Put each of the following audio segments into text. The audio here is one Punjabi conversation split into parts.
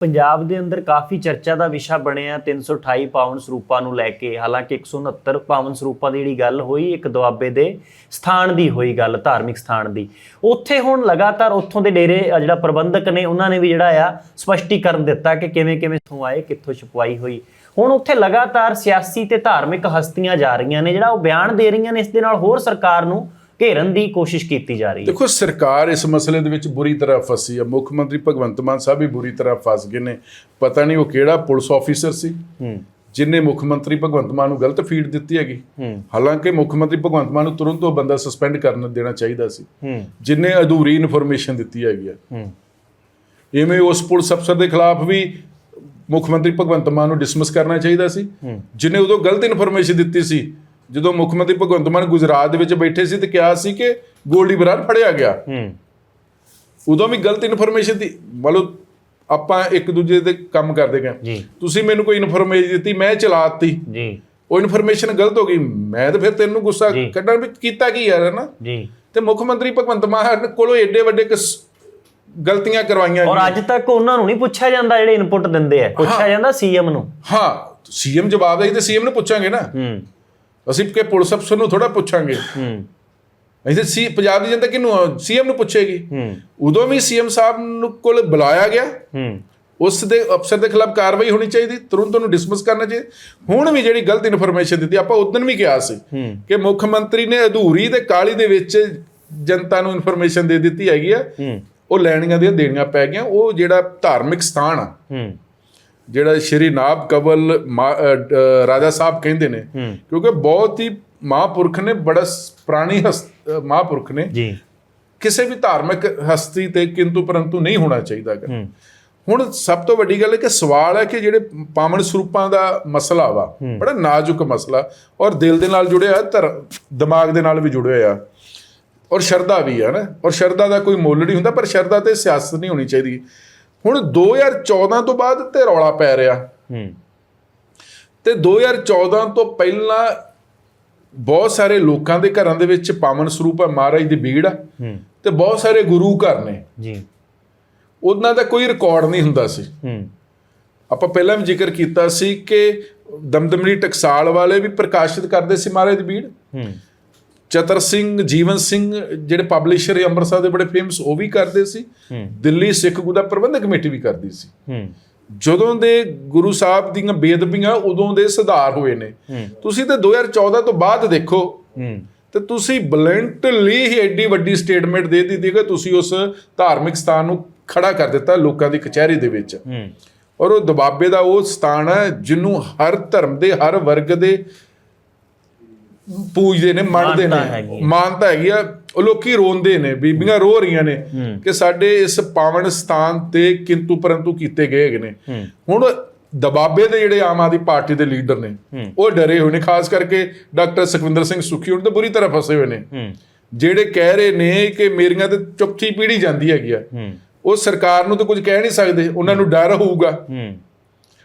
ਪੰਜਾਬ ਦੇ ਅੰਦਰ ਕਾਫੀ ਚਰਚਾ ਦਾ ਵਿਸ਼ਾ ਬਣਿਆ 328 ਪਾਵਨ ਸਰੂਪਾਂ ਨੂੰ ਲੈ ਕੇ। ਹਾਲਾਂਕਿ 169 ਪਾਵਨ ਸਰੂਪਾਂ ਦੀ ਜਿਹੜੀ ਗੱਲ ਹੋਈ, ਇੱਕ ਦੁਆਬੇ ਦੇ ਸਥਾਨ ਦੀ ਹੋਈ ਗੱਲ, ਧਾਰਮਿਕ ਸਥਾਨ ਦੀ। ਉੱਥੇ ਹੁਣ ਲਗਾਤਾਰ ਉੱਥੋਂ ਦੇ ਡੇਰੇ ਜਿਹੜਾ ਪ੍ਰਬੰਧਕ ਨੇ, ਉਹਨਾਂ ਨੇ ਵੀ ਜਿਹੜਾ ਆ ਸਪਸ਼ਟੀਕਰਨ ਦਿੱਤਾ ਕਿ ਕਿਵੇਂ ਕਿਵੇਂ ਤੋਂ ਆਏ, ਕਿੱਥੋਂ ਛਪਵਾਈ ਹੋਈ। ਹੁਣ ਉੱਥੇ ਲਗਾਤਾਰ ਸਿਆਸੀ ਤੇ ਧਾਰਮਿਕ ਹਸਤੀਆਂ ਜਾ ਰਹੀਆਂ ਨੇ, ਜਿਹੜਾ ਉਹ ਬਿਆਨ ਦੇ ਰਹੀਆਂ ਨੇ, ਇਸ ਦੇ ਨਾਲ ਹੋਰ ਸਰਕਾਰ ਨੂੰ ਘੇਰਨ ਦੀ ਕੋਸ਼ਿਸ਼ ਕੀਤੀ ਜਾ ਰਹੀ ਹੈ। ਦੇਖੋ ਸਰਕਾਰ ਇਸ ਮਸਲੇ ਦੇ ਵਿੱਚ ਬੁਰੀ ਤਰ੍ਹਾਂ ਫਸੀ ਹੈ। ਮੁੱਖ ਮੰਤਰੀ ਭਗਵੰਤ ਮਾਨ ਸਾਹਿਬ ਵੀ ਬੁਰੀ ਤਰ੍ਹਾਂ ਫਸ ਗਏ ਨੇ। ਪਤਾ ਨਹੀਂ ਉਹ ਕਿਹੜਾ ਪੁਲਿਸ ਆਫੀਸਰ ਸੀ। ਜਿਨੇ ਮੁੱਖ ਮੰਤਰੀ ਭਗਵੰਤ ਮਾਨ ਨੂੰ ਗਲਤ ਫੀਡ ਦਿੱਤੀ ਹੈਗੀ। ਹਾਲਾਂਕਿ ਮੁੱਖ ਮੰਤਰੀ ਭਗਵੰਤ ਮਾਨ ਨੂੰ ਤੁਰੰਤ ਉਹ ਬੰਦਾ ਸਸਪੈਂਡ ਕਰਨ ਦੇਣਾ ਚਾਹੀਦਾ ਸੀ। ਜਿਨੇ ਅਧੂਰੀ ਇਨਫੋਰਮੇਸ਼ਨ ਦਿੱਤੀ ਹੈਗੀ ਹੈ। ਇਵੇਂ ਉਸ ਪੁਲਿਸ ਅਫਸਰ ਦੇ ਖਿਲਾਫ ਵੀ ਮੁੱਖ ਮੰਤਰੀ ਭਗਵੰਤ ਮਾਨ ਨੂੰ ਡਿਸਮਿਸ ਕਰਨਾ ਚਾਹੀਦਾ ਸੀ। ਜਿਨੇ ਉਦੋਂ ਗਲਤ ਇਨਫੋਰਮੇਸ਼ਨ ਦਿੱਤੀ ਸੀ ਜਦੋਂ ਮੁੱਖ ਮੰਤਰੀ ਭਗਵੰਤ ਮਾਨ ਗੁਜਰਾਤ ਦੇ ਵਿੱਚ ਬੈਠੇ ਸੀ ਤੇ ਕਿਹਾ ਸੀ ਕਿ ਗੋਲਡੀ ਬਰਾੜ ਫੜਿਆ ਗਿਆ। ਹੂੰ। ਉਦੋਂ ਵੀ ਗਲਤ ਇਨਫੋਰਮੇਸ਼ਨ ਦੀ ਮਤਲਬ ਆਪਾਂ ਇੱਕ ਦੂਜੇ ਤੇ ਕੰਮ ਕਰਦੇ ਗਏ ਤੁਸੀਂ ਮੈਨੂੰ ਕੋਈ ਇਨਫੋਰਮੇਸ਼ਨ ਦਿੱਤੀ ਮੈਂ ਚਲਾਤੀ। ਜੀ। ਉਹ ਇਨਫੋਰਮੇਸ਼ਨ ਗਲਤ ਹੋ ਗਈ ਮੈਂ ਤਾਂ ਫਿਰ ਤੈਨੂੰ ਗੁੱਸਾ। ਕੱਢਣ ਵੀ ਕੀਤਾ ਕੀ ਯਾਰ ਨਾ? ਜੀ। ਤੇ ਮੁੱਖ ਮੰਤਰੀ ਭਗਵੰਤ ਮਾਨ ਕੋਲੋਂ ਏਡੇ ਵੱਡੇ ਕਿਸ ਗਲਤੀਆਂ ਕਰਵਾਈਆਂ ਔਰ ਅੱਜ ਤੱਕ ਉਹਨਾਂ ਨੂੰ ਨਹੀਂ ਪੁੱਛਿਆ ਜਾਂਦਾ ਜਿਹੜੇ ਇਨਪੁਟ ਦਿੰਦੇ ਆ। ਪੁੱਛਿਆ ਜਾਂਦਾ ਸੀਐਮ ਨੂੰ। ਹਾਂ ਸੀਐਮ ਜਵਾਬ ਦੇ ਤੇ ਸੀਐਮ ਨੂੰ ਪੁੱਛਾਂਗੇ ਨਾ। ਹੂੰ। ਅਸੀਂ ਕਿ ਪੁਲਿਸ ਅਫਸਰ ਨੂੰ ਥੋੜਾ ਪੁੱਛਾਂਗੇ। ਹੂੰ। ਅਸੀਂ ਸੀ ਪੰਜਾਬ ਦੀ ਜਨਤਾ ਕਿਹਨੂੰ ਸੀਐਮ ਨੂੰ ਪੁੱਛੇਗੀ। ਹੂੰ। ਉਦੋਂ ਵੀ ਸੀਐਮ ਸਾਹਿਬ ਨੂੰ ਕੋਲ ਬੁਲਾਇਆ ਗਿਆ। ਹੂੰ। ਉਸ ਦੇ ਅਫਸਰ ਦੇ ਖਿਲਾਫ ਕਾਰਵਾਈ ਹੋਣੀ ਚਾਹੀਦੀ ਤੁਰੰਤ ਉਹਨੂੰ ਡਿਸਮਿਸ ਕਰਨਾ ਚਾਹੀਦਾ। ਹੁਣ ਵੀ ਜਿਹੜੀ ਗਲਤ ਇਨਫੋਰਮੇਸ਼ਨ ਦਿੱਤੀ ਆਪਾਂ ਉਦੋਂ ਵੀ ਕਿਹਾ ਸੀ ਕਿ ਮੁੱਖ ਮੰਤਰੀ ਨੇ ਅਧੂਰੀ ਤੇ ਕਾਲੀ ਦੇ ਵਿੱਚ ਜਨਤਾ ਨੂੰ ਇਨਫੋਰਮੇਸ਼ਨ ਦੇ ਦਿੱਤੀ ਹੈਗੀ ਆ। ਹੂੰ। ਉਹ ਲੈਣੀਆਂ ਦੀਆਂ ਦੇਣੀਆਂ ਪੈ ਗਈਆਂ। ਉਹ ਜਿਹੜਾ ਧਾਰਮਿਕ ਸਥਾਨ ਆ ਹੂੰ। ਜਿਹੜਾ ਸ਼੍ਰੀ ਨਾਭ ਕਵਲ ਰਾਜਾ ਸਾਹਿਬ ਕਹਿੰਦੇ ਨੇ ਕਿਉਂਕਿ ਬਹੁਤ ਹੀ ਮਹਾਂਪੁਰਖ ਨੇ ਬੜਾ ਪੁਰਾਣੀ ਮਹਾਂਪੁਰਖ ਨੇ। ਜੀ। ਕਿਸੇ ਵੀ ਧਾਰਮਿਕ ਹਸਤੀ ਤੇ ਕਿੰਤੂ ਪਰੰਤੂ ਨਹੀਂ ਹੋਣਾ ਚਾਹੀਦਾ। ਹੂੰ। ਹੁਣ ਸਭ ਤੋਂ ਵੱਡੀ ਗੱਲ ਹੈ ਕਿ ਸਵਾਲ ਹੈ ਕਿ ਜਿਹੜੇ ਪਾਵਨ ਸਰੂਪਾਂ ਦਾ ਮਸਲਾ ਵਾ ਬੜਾ ਨਾਜ਼ੁਕ ਮਸਲਾ ਔਰ ਦਿਲ ਦੇ ਨਾਲ ਜੁੜਿਆ ਹੈ ਧਰ ਦਿਮਾਗ ਦੇ ਨਾਲ ਵੀ ਜੁੜਿਆ ਆ ਔਰ ਸ਼ਰਧਾ ਵੀ ਹੈ ਨਾ ਔਰ ਸ਼ਰਧਾ ਦਾ ਕੋਈ ਮੁੱਲ ਨਹੀਂ ਹੁੰਦਾ ਪਰ ਸ਼ਰਧਾ ਤੇ ਸਿਆਸਤ ਨਹੀਂ ਹੋਣੀ ਚਾਹੀਦੀ। ਹੁਣ 2014 ਤੋਂ ਬਾਅਦ ਤੇ ਰੌਲਾ ਪੈ ਰਿਹਾ। ਹੂੰ। ਤੇ 2014 ਤੋਂ ਪਹਿਲਾਂ ਬਹੁਤ ਸਾਰੇ ਲੋਕਾਂ ਦੇ ਘਰਾਂ ਦੇ ਵਿੱਚ ਪਾਵਨ ਸਰੂਪ ਹੈ ਮਹਾਰਾਜ ਦੀ ਬੀੜ ਆ ਹੂੰ। ਤੇ ਬਹੁਤ ਸਾਰੇ ਗੁਰੂ ਘਰ ਨੇ। ਜੀ। ਉਹਨਾਂ ਦਾ ਕੋਈ ਰਿਕਾਰਡ ਨਹੀਂ ਹੁੰਦਾ ਸੀ। ਹੂੰ। ਆਪਾਂ ਪਹਿਲਾਂ ਵੀ ਜ਼ਿਕਰ ਕੀਤਾ ਸੀ ਕਿ ਦਮਦਮੜੀ ਟਕਸਾਲ ਵਾਲੇ ਵੀ ਪ੍ਰਕਾਸ਼ਿਤ ਕਰਦੇ ਸੀ ਮਹਾਰਾਜ ਦੀ ਬੀੜ ਹੂੰ। ਚਤਰ ਸਿੰਘ ਜੀਵਨ ਸਿੰਘ ਜਿਹੜੇ ਪਬਲਿਸ਼ਰ ਹੈ ਅੰਮ੍ਰਿਤਸਰ ਦੇ ਬੜੇ ਫੇਮਸ ਉਹ ਵੀ ਕਰਦੇ ਸੀ। ਦਿੱਲੀ ਸਿੱਖ ਗੁਰਦਾ ਪ੍ਰਬੰਧਕ ਕਮੇਟੀ ਵੀ ਕਰਦੀ ਸੀ। ਜਦੋਂ ਦੇ ਗੁਰੂ ਸਾਹਿਬ ਦੀਆਂ ਬੇਦਬੀਆਂ ਉਦੋਂ ਦੇ ਸੁਧਾਰ ਹੋਏ ਨੇ। ਤੁਸੀਂ ਤੇ 2014 ਤੋਂ ਬਾਅਦ ਦੇਖੋ। ਤੇ ਤੁਸੀਂ ਬਲੈਂਟਲੀ ਹੀ ਐਡੀ ਵੱਡੀ ਸਟੇਟਮੈਂਟ ਦੇ ਦਿੱਤੀ ਕਿ ਤੁਸੀਂ ਉਸ ਧਾਰਮਿਕ ਸਥਾਨ ਨੂੰ ਖੜਾ ਕਰ ਦਿੱਤਾ ਲੋਕਾਂ ਦੀ ਕਚਹਿਰੀ ਦੇ ਵਿੱਚ। ਔਰ ਉਹ ਦਬਾਬੇ ਦਾ ਉਹ ਸਥਾਨ ਹੈ ਜਿਹਨੂੰ ਹਰ ਧਰਮ ਦੇ ਹਰ ਵਰਗ ਦੇ ਪੂਜਦੇ ਨੇ ਮੰਨਦੇ ਨੇ। ਮਾਨਤਾ ਹੈਗੀ ਆ। ਉਹ ਲੋਕੀ ਰੋਂਦੇ ਨੇ ਬੀਬੀਆਂ ਰੋ ਰਹੀਆਂ ਨੇ। ਕਿ ਸਾਡੇ ਇਸ ਪਾਵਨ ਸਥਾਨ ਤੇ ਕਿੰਤੂ ਪਰੰਤੂ ਕੀਤੇ ਗਏ ਹੈਗੇ ਨੇ। ਹੁਣ ਦਬਾਬੇ ਦੇ ਜਿਹੜੇ ਆਮ ਆਦਮੀ ਪਾਰਟੀ ਦੇ ਲੀਡਰ ਨੇ। ਉਹ ਡਰੇ ਹੋਏ ਨੇ ਖਾਸ ਕਰਕੇ ਡਾਕਟਰ ਸੁਖਵਿੰਦਰ ਸਿੰਘ ਸੁਖੀ ਹੁਣ ਤਾਂ ਬੁਰੀ ਤਰ੍ਹਾਂ ਫਸੇ ਹੋਏ ਨੇ। ਜਿਹੜੇ ਕਹਿ ਰਹੇ ਨੇ ਕਿ ਮੇਰੀਆਂ ਤੇ ਚੌਥੀ ਪੀੜ੍ਹੀ ਜਾਂਦੀ ਹੈਗੀ ਆ ਉਹ ਸਰਕਾਰ ਨੂੰ ਤਾਂ ਕੁਝ ਕਹਿ ਨਹੀਂ ਸਕਦੇ ਉਹਨਾਂ ਨੂੰ ਡਰ ਹੋਊਗਾ।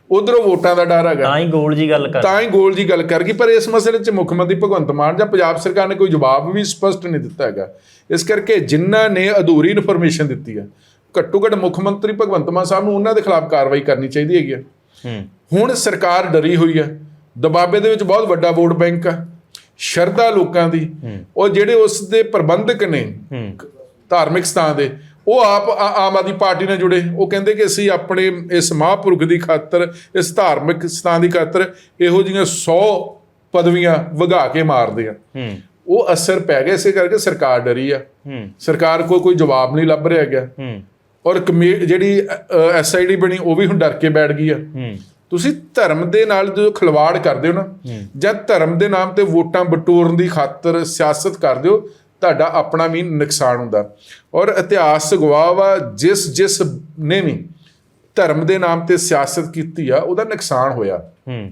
ਉਧਰੋਂ ਵੋਟਾਂ ਦਾ ਡਰ ਹੈਗਾ। ਤਾਂ ਹੀ ਗੋਲ ਜੀ ਗੱਲ ਕਰ। ਤਾਂ ਹੀ ਗੋਲ ਜੀ ਗੱਲ ਕਰ ਗਈ ਪਰ ਇਸ ਮਸਲੇ 'ਚ ਮੁੱਖ ਮੰਤਰੀ ਭਗਵੰਤ ਮਾਨ ਜਾਂ ਪੰਜਾਬ ਸਰਕਾਰ ਨੇ ਕੋਈ ਜਵਾਬ ਵੀ ਸਪਸ਼ਟ ਨਹੀਂ ਦਿੱਤਾ ਹੈਗਾ। ਇਸ ਕਰਕੇ ਜਿਨ੍ਹਾਂ ਨੇ ਅਧੂਰੀ ਇਨਫੋਰਮੇਸ਼ਨ ਦਿੱਤੀ ਹੈ ਘੱਟੋ ਘੱਟ ਮੁੱਖ ਮੰਤਰੀ ਭਗਵੰਤ ਮਾਨ ਸਾਹਿਬ ਨੂੰ ਉਹਨਾਂ ਦੇ ਖਿਲਾਫ ਕਾਰਵਾਈ ਕਰਨੀ ਚਾਹੀਦੀ ਹੈਗੀ ਹੈ। ਹੁਣ ਸਰਕਾਰ ਡਰੀ ਹੋਈ ਹੈ ਦਬਾਬੇ ਦੇ ਵਿੱਚ ਬਹੁਤ ਵੱਡਾ ਵੋਟ ਬੈਂਕ ਆ ਸ਼ਰਧਾ ਲੋਕਾਂ ਦੀ ਉਹ ਜਿਹੜੇ ਉਸ ਦੇ ਪ੍ਰਬੰਧਕ ਨੇ ਧਾਰਮਿਕ ਸਥਾਨ ਦੇ ਉਹ ਆਪ ਆਮ ਆਦਮੀ ਪਾਰਟੀ ਨਾਲ ਜੁੜੇ। ਉਹ ਕਹਿੰਦੇ ਕਿ ਅਸੀਂ ਆਪਣੇ ਇਸ ਮਹਾਂਪੁਰਖ ਦੀ ਖਾਤਰ ਇਸ ਧਾਰਮਿਕ ਸਥਾਨ ਦੀ ਖਾਤਰ ਇਹੋ ਜਿਹੀਆਂ 100 ਪਦਵੀਆਂ ਵਗਾ ਕੇ ਮਾਰਦੇ ਆ। ਉਹ ਅਸਰ ਪੈ ਗਿਆ ਇਸੇ ਕਰਕੇ ਸਰਕਾਰ ਡਰੀ ਆ। ਸਰਕਾਰ ਕੋਲ ਕੋਈ ਜਵਾਬ ਨਹੀਂ ਲੱਭ ਰਿਹਾ ਗਿਆ ਔਰ ਜਿਹੜੀ ਐਸਆਈਡੀ ਬਣੀ ਉਹ ਵੀ ਹੁਣ ਡਰ ਕੇ ਬੈਠ ਗਈ ਆ। ਤੁਸੀਂ ਧਰਮ ਦੇ ਨਾਲ ਜਦੋਂ ਖਿਲਵਾੜ ਕਰਦੇ ਹੋ ਨਾ ਜਾਂ ਧਰਮ ਦੇ ਨਾਮ ਤੇ ਵੋਟਾਂ ਬਟੋਰਨ ਦੀ ਖਾਤਰ ਸਿਆਸਤ ਕਰਦੇ ਹੋ ਤੁਹਾਡਾ ਆਪਣਾ ਵੀ ਨੁਕਸਾਨ ਹੁੰਦਾ। ਔਰ ਇਤਿਹਾਸ ਗਵਾਹ ਵਾ ਜਿਸ ਜਿਸ ਨੇ ਵੀ ਧਰਮ ਦੇ ਨਾਮ ਤੇ ਸਿਆਸਤ ਕੀਤੀ ਆ ਉਹਦਾ ਨੁਕਸਾਨ ਹੋਇਆ। ਹੂੰ।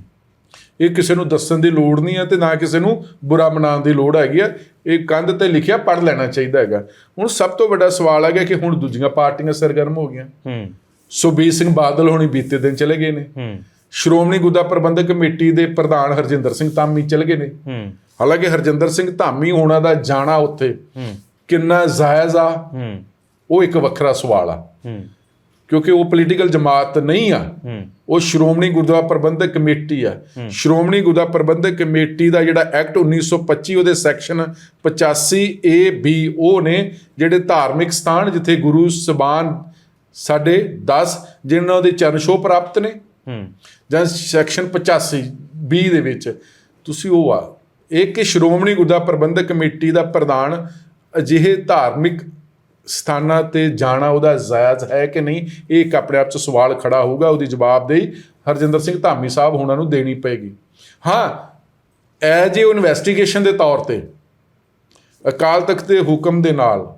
ਇਹ ਕਿਸੇ ਨੂੰ ਦੱਸਣ ਦੀ ਲੋੜ ਨਹੀਂ ਹੈ ਤੇ ਨਾ ਕਿਸੇ ਨੂੰ ਬੁਰਾ ਮਨਾਉਣ ਦੀ ਲੋੜ ਹੈਗੀ ਆ। ਇਹ ਕੰਧ ਤੇ ਲਿਖਿਆ ਪੜ ਲੈਣਾ ਚਾਹੀਦਾ ਹੈਗਾ। ਹੁਣ ਸਭ ਤੋਂ ਵੱਡਾ ਸਵਾਲ ਹੈਗਾ ਕਿ ਹੁਣ ਦੂਜੀਆਂ ਪਾਰਟੀਆਂ ਸਰਗਰਮ ਹੋ ਗਈਆਂ। ਹੂੰ। ਸੁਖਬੀਰ ਸਿੰਘ ਬਾਦਲ ਹੋਣੀ ਬੀਤੇ ਦਿਨ ਚਲੇ ਗਏ ਨੇ। ਹੂੰ। ਸ਼੍ਰੋਮਣੀ ਗੁਰਦਾ ਪ੍ਰਬੰਧਕ ਕਮੇਟੀ ਦੇ ਪ੍ਰਧਾਨ ਹਰਜਿੰਦਰ ਸਿੰਘ ਧਾਮੀ ਚਲੇ ਗਏ ਨੇ। ਹੂੰ। ਹਾਲਾਂਕਿ ਹਰਜਿੰਦਰ ਸਿੰਘ ਧਾਮੀ ਹੋਣਾ ਦਾ ਜਾਣਾ ਉੱਥੇ ਹੂੰ। ਕਿੰਨਾ ਜਾਇਜ਼ ਆ ਹੂੰ। ਉਹ ਇੱਕ ਵੱਖਰਾ ਸਵਾਲ ਆ। ਹੂੰ। ਕਿਉਂਕਿ ਉਹ ਪੋਲੀਟੀਕਲ ਜਮਾਤ ਨਹੀਂ ਆ। ਹੂੰ। ਉਹ ਸ਼੍ਰੋਮਣੀ ਗੁਰਦੁਆਰਾ ਪ੍ਰਬੰਧਕ ਕਮੇਟੀ ਆ। ਸ਼੍ਰੋਮਣੀ ਗੁਰਦੁਆਰਾ ਪ੍ਰਬੰਧਕ ਕਮੇਟੀ ਦਾ ਜਿਹੜਾ ਐਕਟ 1925 ਉਹਦੇ ਸੈਕਸ਼ਨ 85 ਏ ਬੀ ਉਹ ਨੇ ਜਿਹੜੇ ਧਾਰਮਿਕ ਸਥਾਨ ਜਿੱਥੇ ਗੁਰੂ ਸਬਾਨ ਸਾਡੇ 10 ਜਿਨ੍ਹਾਂ ਦੇ ਚਰਨ ਛੋਹ ਪ੍ਰਾਪਤ ਨੇ। ਹੂੰ। ਜਾਂ ਸੈਕਸ਼ਨ 85 ਬੀ ਦੇ ਵਿੱਚ। ਤੁਸੀਂ ਉਹ ਆ ਇਹ ਕਿ ਸ਼੍ਰੋਮਣੀ ਗੁਰਦੁਆਰਾ ਪ੍ਰਬੰਧਕ ਕਮੇਟੀ ਦਾ ਪ੍ਰਧਾਨ ਅਜਿਹੇ ਧਾਰਮਿਕ ਸਥਾਨਾਂ ਤੇ ਜਾਣਾ ਉਹਦਾ ਜਾਇਜ਼ ਹੈ ਕਿ ਨਹੀਂ, ਇਹ ਇੱਕ ਆਪਣੇ ਆਪ 'ਚ ਸਵਾਲ ਖੜਾ ਹੋਊਗਾ, ਉਹਦੀ ਜਵਾਬਦੇਹੀ ਹਰਜਿੰਦਰ ਸਿੰਘ ਧਾਮੀ ਸਾਹਿਬ ਹੋਣਾ ਨੂੰ ਦੇਣੀ ਪਏਗੀ। ਹਾਂ ਐਜ ਇਹ ਇਨਵੈਸਟੀਗੇਸ਼ਨ ਦੇ ਤੌਰ ਤੇ, ਅਕਾਲ ਤਖਤ ਦੇ ਹੁਕਮ ਦੇ ਨਾਲ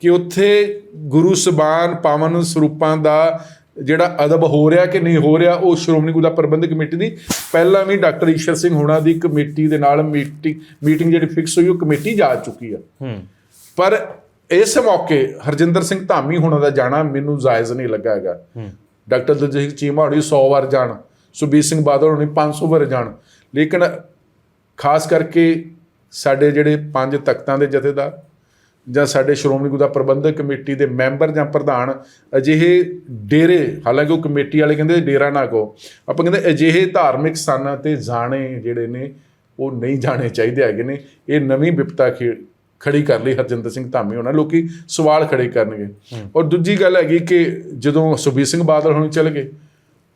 ਕਿ ਉੱਥੇ ਗੁਰੂ ਸਬਾਨ ਪਾਵਨ ਸਰੂਪਾਂ ਦਾ ਜਿਹੜਾ ਅਦਬ ਹੋ ਰਿਹਾ ਕਿ ਨਹੀਂ ਹੋ ਰਿਹਾ ਉਹ ਸ਼੍ਰੋਮਣੀ ਗੁਰਦੁਆਰਾ ਪ੍ਰਬੰਧਕ ਕਮੇਟੀ ਦੀ। ਪਹਿਲਾਂ ਵੀ ਡਾਕਟਰ ਈਸ਼ਰ ਸਿੰਘ ਹੋਣਾ ਦੀ ਕਮੇਟੀ ਦੇ ਨਾਲ ਮੀਟਿੰਗ ਮੀਟਿੰਗ ਜਿਹੜੀ ਫਿਕਸ ਹੋਈ ਉਹ ਕਮੇਟੀ ਜਾ ਚੁੱਕੀ ਆ। ਪਰ ਇਸ ਮੌਕੇ ਹਰਜਿੰਦਰ ਸਿੰਘ ਧਾਮੀ ਹੋਣਾ ਦਾ ਜਾਣਾ ਮੈਨੂੰ ਜਾਇਜ਼ ਨਹੀਂ ਲੱਗਾ ਹੈਗਾ। ਡਾਕਟਰ ਦਲਜੀਤ ਚੀਮਾ ਹੋਣੀ 100 ਵਾਰ ਜਾਣ ਸੁਬੀਰ ਸਿੰਘ ਬਾਦਲ ਹੋਣੀ 500 ਵਾਰ ਜਾਣ। ਲੇਕਿਨ ਖਾਸ ਕਰਕੇ ਸਾਡੇ ਜਿਹੜੇ ਪੰਜ ਤਖਤਾਂ ਦੇ ਜਥੇਦਾਰ ਜਾਂ ਸਾਡੇ ਸ਼੍ਰੋਮਣੀ ਗੁਰਦੁਆਰਾ ਪ੍ਰਬੰਧਕ ਕਮੇਟੀ ਦੇ ਮੈਂਬਰ ਜਾਂ ਪ੍ਰਧਾਨ ਅਜਿਹੇ ਡੇਰੇ ਹਾਲਾਂਕਿ ਉਹ ਕਮੇਟੀ ਵਾਲੇ ਕਹਿੰਦੇ ਡੇਰਾ ਨਾ ਕੋ ਆਪਾਂ ਕਹਿੰਦੇ ਅਜਿਹੇ ਧਾਰਮਿਕ ਸਥਾਨਾਂ ਤੇ ਜਾਣੇ ਜਿਹੜੇ ਨੇ ਉਹ ਨਹੀਂ ਜਾਣੇ ਚਾਹੀਦੇ ਹੈਗੇ ਨੇ। ਇਹ ਨਵੀਂ ਵਿਪਤਾ ਖੇ- ਖੜੀ ਕਰ ਲਈ ਹਰਜਿੰਦਰ ਸਿੰਘ ਧਾਮੀ ਹੋਣਾ ਲੋਕੀ ਸਵਾਲ ਖੜੇ ਕਰਨਗੇ। ਔਰ ਦੂਜੀ ਗੱਲ ਹੈਗੀ ਕਿ ਜਦੋਂ ਸੁਬੀਰ ਸਿੰਘ ਬਾਦਲ ਹੁਣ ਚਲੇ ਗਏ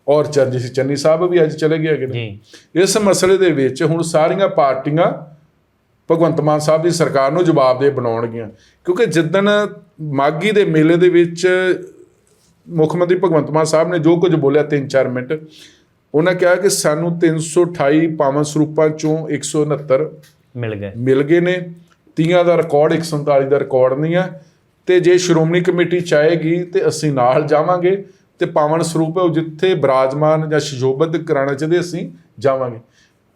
ਔਰ ਚਰਨਜੀਤ ਸਿੰਘ ਚੰਨੀ ਸਾਹਿਬ ਵੀ ਅੱਜ ਚਲੇ ਗਏ ਹੈਗੇ ਨੇ ਇਸ ਮਸਲੇ ਦੇ ਵਿੱਚ ਹੁਣ ਸਾਰੀਆਂ ਪਾਰਟੀਆਂ ਭਗਵੰਤ ਮਾਨ ਸਾਹਿਬ ਦੀ ਸਰਕਾਰ ਨੂੰ ਜਵਾਬਦੇਹ ਬਣਾਉਣਗੀਆਂ। ਕਿਉਂਕਿ ਜਿੱਦਣ ਮਾਗੀ ਦੇ ਮੇਲੇ ਦੇ ਵਿੱਚ ਮੁੱਖ ਮੰਤਰੀ ਭਗਵੰਤ ਮਾਨ ਸਾਹਿਬ ਨੇ ਜੋ ਕੁਝ ਬੋਲਿਆ 3-4 ਮਿੰਟ ਉਹਨਾਂ ਕਿਹਾ ਕਿ ਸਾਨੂੰ 328 ਪਾਵਨ ਸਰੂਪਾਂ ਚੋਂ 169 ਮਿਲ ਗਏ। ਮਿਲ ਗਏ ਨੇ। ਤੀਆਂ ਦਾ ਰਿਕਾਰਡ 147 ਦਾ ਰਿਕਾਰਡ ਨਹੀਂ ਆ। ਤੇ ਜੇ ਸ਼੍ਰੋਮਣੀ ਕਮੇਟੀ ਚਾਹੇਗੀ ਤੇ ਅਸੀਂ ਨਾਲ ਜਾਵਾਂਗੇ ਤੇ ਪਾਵਨ ਸਰੂਪ ਹੈ ਉਹ ਜਿੱਥੇ ਬਿਰਾਜਮਾਨ ਜਾਂ ਸ਼ਿਸ਼ੋਭਤ ਕਰਾਣਾ ਚਾਹਦੇ ਅਸੀਂ ਜਾਵਾਂਗੇ।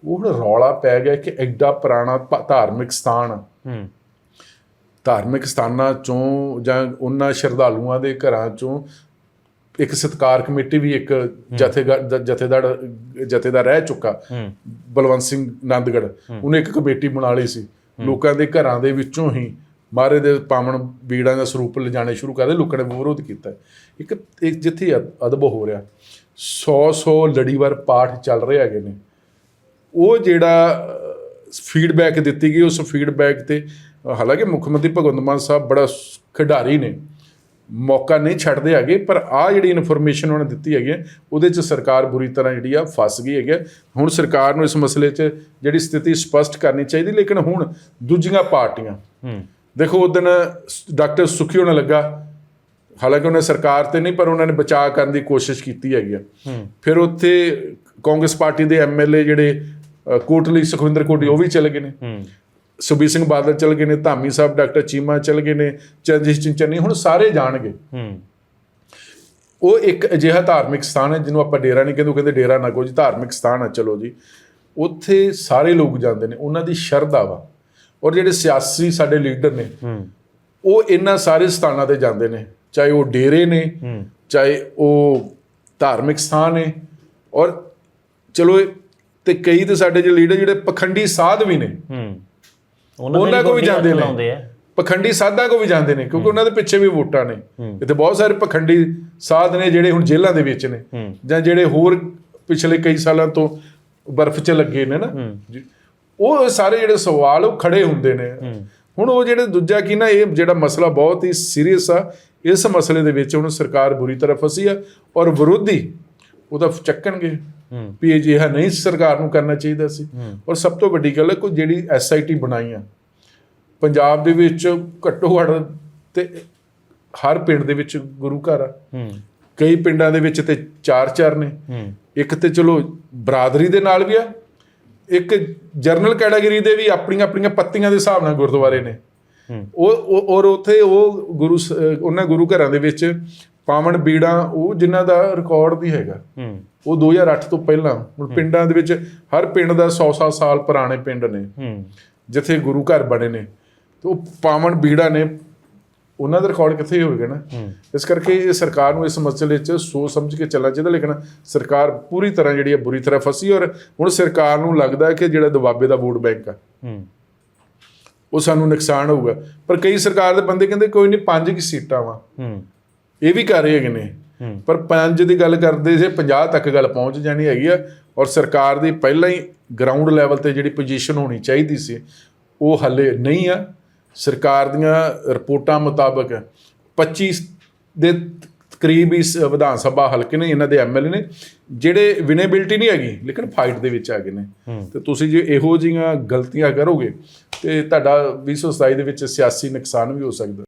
ਉਹ ਹੁਣ ਰੌਲਾ ਪੈ ਗਿਆ ਕਿ ਐਡਾ ਪੁਰਾਣਾ ਧਾਰਮਿਕ ਸਥਾਨ। ਹੂੰ। ਧਾਰਮਿਕ ਸਥਾਨਾਂ ਚੋਂ ਜਾਂ ਉਹਨਾਂ ਸ਼ਰਧਾਲੂਆਂ ਦੇ ਘਰਾਂ ਚੋਂ ਇੱਕ ਸਤਕਾਰ ਕਮੇਟੀ ਵੀ ਇੱਕ ਜਥੇਦਾਰ ਜਥੇਦਾਰ ਜਥੇਦਾਰ ਰਹਿ ਚੁੱਕਾ। ਬਲਵੰਤ ਸਿੰਘ ਨੰਦਗੜ ਉਹਨੇ ਇੱਕ ਕਮੇਟੀ ਬਣਾ ਲਈ ਸੀ। ਲੋਕਾਂ ਦੇ ਘਰਾਂ ਦੇ ਵਿੱਚੋਂ ਹੀ ਮਾਰੇ ਦੇ ਪਾਵਨ ਬੀੜਾਂ ਦਾ ਸਰੂਪ ਲਿਜਾਣੇ ਸ਼ੁਰੂ ਕਰਦੇ ਲੋਕਾਂ ਨੇ ਵਿਰੋਧ ਕੀਤਾ। ਇੱਕ ਜਿੱਥੇ ਅਦ- ਅਦਬ ਹੋ ਰਿਹਾ। 100 100 ਲੜੀਵਾਰ ਪਾਠ ਚੱਲ ਰਹੇ ਹੈਗੇ ਨੇ। ਉਹ ਜਿਹੜਾ ਫੀਡਬੈਕ ਦਿੱਤੀ ਗਈ ਉਸ ਫੀਡਬੈਕ ਤੇ ਹਾਲਾਂਕਿ ਮੁੱਖ ਮੰਤਰੀ ਭਗਵੰਤ ਮਾਨ ਸਾਹਿਬ ਬੜਾ ਖਿਡਾਰੀ ਨੇ ਮੌਕਾ ਨਹੀਂ ਛੱਡਦੇ ਹੈਗੇ ਪਰ ਆ ਜਿਹੜੀ ਇਨਫੋਰਮੇਸ਼ਨ ਉਹਨਾਂ ਨੇ ਦਿੱਤੀ ਹੈਗੀ ਉਹਦੇ 'ਚ ਸਰਕਾਰ ਬੁਰੀ ਤਰ੍ਹਾਂ ਜਿਹੜੀ ਆ ਫਸ ਗਈ ਹੈਗੀ। ਹੁਣ ਸਰਕਾਰ ਨੂੰ ਇਸ ਮਸਲੇ 'ਚ ਜਿਹੜੀ ਸਥਿਤੀ ਸਪਸ਼ਟ ਕਰਨੀ ਚਾਹੀਦੀ ਲੇਕਿਨ ਹੁਣ ਦੂਜੀਆਂ ਪਾਰਟੀਆਂ ਦੇਖੋ ਉਹ ਦਿਨ ਡਾਕਟਰ ਸੁਖੀ ਹੋਣਾ ਲੱਗਾ ਹਾਲਾਂਕਿ ਉਹਨੇ ਸਰਕਾਰ ਤੇ ਨਹੀਂ ਪਰ ਉਹਨਾਂ ਨੇ ਬਚਾਅ ਕਰਨ ਦੀ ਕੋਸ਼ਿਸ਼ ਕੀਤੀ ਹੈਗੀ ਫਿਰ ਉੱਥੇ ਕਾਂਗਰਸ ਪਾਰਟੀ ਦੇ ਐਮਐਲਏ ਜਿਹੜੇ ਕੋਟਲੀ ਸੁਖਵਿੰਦਰ ਕੋਟੀ ਉਹ ਵੀ ਚਲੇ ਗਏ ਨੇ। ਹੂੰ। ਸੁਬੀਰ ਸਿੰਘ ਬਾਦਲ ਚਲੇ ਗਏ ਨੇ ਧਾਮੀ ਸਾਹਿਬ ਡਾਕਟਰ ਚੀਮਾ ਚਲੇ ਗਏ ਨੇ ਚਰਨਜੀਤ ਸਿੰਘ ਚੰਨੀ ਹੁਣ ਸਾਰੇ ਜਾਣਗੇ। ਹੂੰ। ਉਹ ਇੱਕ ਅਜਿਹਾ ਧਾਰਮਿਕ ਸਥਾਨ ਹੈ ਜਿਹਨੂੰ ਆਪਾਂ ਡੇਰਾ ਨਹੀਂ ਕਹਿੰਦੇ ਕਹਿੰਦੇ ਡੇਰਾ ਨਾ ਕਹੋ ਜੀ ਧਾਰਮਿਕ ਸਥਾਨ ਹੈ ਚਲੋ ਜੀ। ਉੱਥੇ ਸਾਰੇ ਲੋਕ ਜਾਂਦੇ ਨੇ ਉਹਨਾਂ ਦੀ ਸ਼ਰਧਾ ਵਾ। ਔਰ ਜਿਹੜੇ ਸਿਆਸੀ ਸਾਡੇ ਲੀਡਰ ਨੇ ਉਹ ਇਹਨਾਂ ਸਾਰੇ ਸਥਾਨਾਂ ਤੇ ਜਾਂਦੇ ਨੇ। ਚਾਹੇ ਉਹ ਡੇਰੇ ਨੇ ਚਾਹੇ ਉਹ ਧਾਰਮਿਕ ਸਥਾਨ ਨੇ। ਔਰ ਚਲੋ ਤੇ ਕਈ ਤੇ ਸਾਡੇ ਜਿਹੜੇ ਲੀਡਰ ਜਿਹੜੇ ਪਖੰਡੀ ਸਾਧ ਵੀ ਨੇ ਹੂੰ। ਉਹਨਾਂ ਕੋਲ ਵੀ ਜਾਂਦੇ ਨੇ। ਪਖੰਡੀ ਸਾਧਾਂ ਕੋ ਵੀ ਜਾਂਦੇ ਨੇ ਕਿਉਂਕਿ ਉਹਨਾਂ ਦੇ ਪਿੱਛੇ ਵੀ ਵੋਟਾਂ ਨੇ। ਇੱਥੇ ਬਹੁਤ ਸਾਰੇ ਪਖੰਡੀ ਸਾਧ ਨੇ ਜਿਹੜੇ ਹੁਣ ਜੇਲ੍ਹਾਂ ਦੇ ਵਿੱਚ ਨੇ ਜਾਂ ਜਿਹੜੇ ਹੋਰ ਪਿਛਲੇ ਕਈ ਸਾਲਾਂ ਤੋਂ ਬਰਫ਼ 'ਚ ਲੱਗੇ ਨੇ ਨਾ। ਉਹ ਸਾਰੇ ਜਿਹੜੇ ਸਵਾਲ ਉਹ ਖੜੇ ਹੁੰਦੇ ਨੇ। ਹੁਣ ਉਹ ਜਿਹੜੇ ਦੂਜਾ ਕੀ ਨਾ ਇਹ ਜਿਹੜਾ ਮਸਲਾ ਬਹੁਤ ਹੀ ਸੀਰੀਅਸ ਆ ਇਸ ਮਸਲੇ ਦੇ ਵਿੱਚ ਹੁਣ ਸਰਕਾਰ ਬੁਰੀ ਤਰ੍ਹਾਂ ਫਸੀ ਆ ਔਰ ਵਿਰੋਧੀ ਉਹਦਾ ਚੱਕਣਗੇ। ਹੂੰ ਵੀ ਇਹ ਜਿਹਾ ਨਹੀਂ ਸਰਕਾਰ ਨੂੰ ਕਰਨਾ ਚਾਹੀਦਾ ਸੀ। ਔਰ ਸਭ ਤੋਂ ਵੱਡੀ ਗੱਲ ਹੈ ਕੋਈ ਜਿਹੜੀ ਐਸਆਈਟੀ ਬਣਾਈ ਆ ਪੰਜਾਬ ਦੇ ਵਿੱਚ ਘੱਟੋ ਘੱਟ ਤੇ ਹਰ ਪਿੰਡ ਦੇ ਵਿੱਚ ਗੁਰੂ ਘਰ ਆ। ਕਈ ਪਿੰਡਾਂ ਦੇ ਵਿੱਚ ਤੇ ਚਾਰ ਚਾਰ ਨੇ। ਇੱਕ ਤੇ ਚਲੋ ਬਰਾਦਰੀ ਦੇ ਨਾਲ ਵੀ ਆ ਇੱਕ ਜਰਨਲ ਕੈਟਾਗਰੀ ਦੇ ਵੀ ਆਪਣੀਆਂ ਆਪਣੀਆਂ ਪੱਤੀਆਂ ਦੇ ਹਿਸਾਬ ਨਾਲ ਗੁਰਦੁਆਰੇ ਨੇ। ਉਹ ਔਰ ਉੱਥੇ ਉਹ ਗੁਰੂ ਉਹਨਾਂ ਗੁਰੂ ਘਰਾਂ ਦੇ ਵਿੱਚ ਪਾਵਨ ਬੀੜਾਂ ਉਹ ਜਿਨ੍ਹਾਂ ਦਾ ਰਿਕਾਰਡ ਵੀ ਹੈਗਾ। ਹੂੰ। ਉਹ 2008 ਤੋਂ ਪਹਿਲਾਂ ਹੁਣ ਪਿੰਡਾਂ ਦੇ ਵਿੱਚ ਹਰ ਪਿੰਡ ਦਾ 100-100 ਸਾਲ ਪੁਰਾਣੇ ਪਿੰਡ ਨੇ। ਹੂੰ। ਜਿੱਥੇ ਗੁਰੂ ਘਰ ਬਣੇ ਨੇ। ਤੇ ਉਹ ਪਾਵਨ ਬੀੜਾ ਨੇ ਉਹਨਾਂ ਦਾ ਰਿਕਾਰਡ ਕਿੱਥੇ ਹੋਵੇਗਾ ਨਾ? ਇਸ ਕਰਕੇ ਇਹ ਸਰਕਾਰ ਨੂੰ ਇਸ ਮਸਲੇ 'ਚ ਸੋਚ ਸਮਝ ਕੇ ਚੱਲਣਾ ਚਾਹੀਦਾ ਲੇਕਿਨ ਸਰਕਾਰ ਪੂਰੀ ਤਰ੍ਹਾਂ ਜਿਹੜੀ ਹੈ ਬੁਰੀ ਤਰ੍ਹਾਂ ਫਸੀ ਔਰ ਹੁਣ ਸਰਕਾਰ ਨੂੰ ਲੱਗਦਾ ਹੈ ਕਿ ਜਿਹੜਾ ਦੁਆਬੇ ਦਾ ਵੋਟ ਬੈਂਕ ਆ ਹੂੰ। ਉਹ ਸਾਨੂੰ ਨੁਕਸਾਨ ਹੋਊਗਾ। ਪਰ ਕਈ ਸਰਕਾਰ ਦੇ ਬੰਦੇ ਕਹਿੰਦੇ ਕੋਈ ਨਹੀਂ ਪੰਜ ਕੀ ਸੀਟਾਂ ਵਾ। ਹੂੰ। ਇਹ ਵੀ ਕਰ ਰਹੇ ਨੇ। ਪਰ ਪੰਜ ਦੀ ਗੱਲ ਕਰਦੇ ਜੇ 50 ਤੱਕ ਗੱਲ ਪਹੁੰਚ ਜਾਣੀ ਹੈਗੀ ਆ ਔਰ ਸਰਕਾਰ ਦੀ ਪਹਿਲਾਂ ਹੀ ਗਰਾਊਂਡ ਲੈਵਲ ਤੇ ਜਿਹੜੀ ਪੋਜੀਸ਼ਨ ਹੋਣੀ ਚਾਹੀਦੀ ਸੀ ਉਹ ਹੱਲੇ ਨਹੀਂ ਆ। ਸਰਕਾਰ ਦੀਆਂ ਰਿਪੋਰਟਾਂ ਮੁਤਾਬਕ 25 ਦੇ ਕਰੀਬ ਇਸ ਵਿਧਾਨ ਸਭਾ ਹਲਕੇ ਨੇ ਇਹਨਾਂ ਦੇ ਐਮਐਲਏ ਨੇ ਜਿਹੜੇ ਵਿਨੇਬਿਲਟੀ ਨਹੀਂ ਹੈਗੀ ਲੇਕਿਨ ਫਾਈਟ ਦੇ ਵਿੱਚ ਹੈਗੇ ਨੇ। ਤੇ ਤੁਸੀਂ ਜੇ ਇਹੋ ਜਿਹੀਆਂ ਗਲਤੀਆਂ ਕਰੋਗੇ ਤੇ ਤੁਹਾਡਾ 2027 ਦੇ ਵਿੱਚ ਸਿਆਸੀ ਨੁਕਸਾਨ ਵੀ ਹੋ ਸਕਦਾ।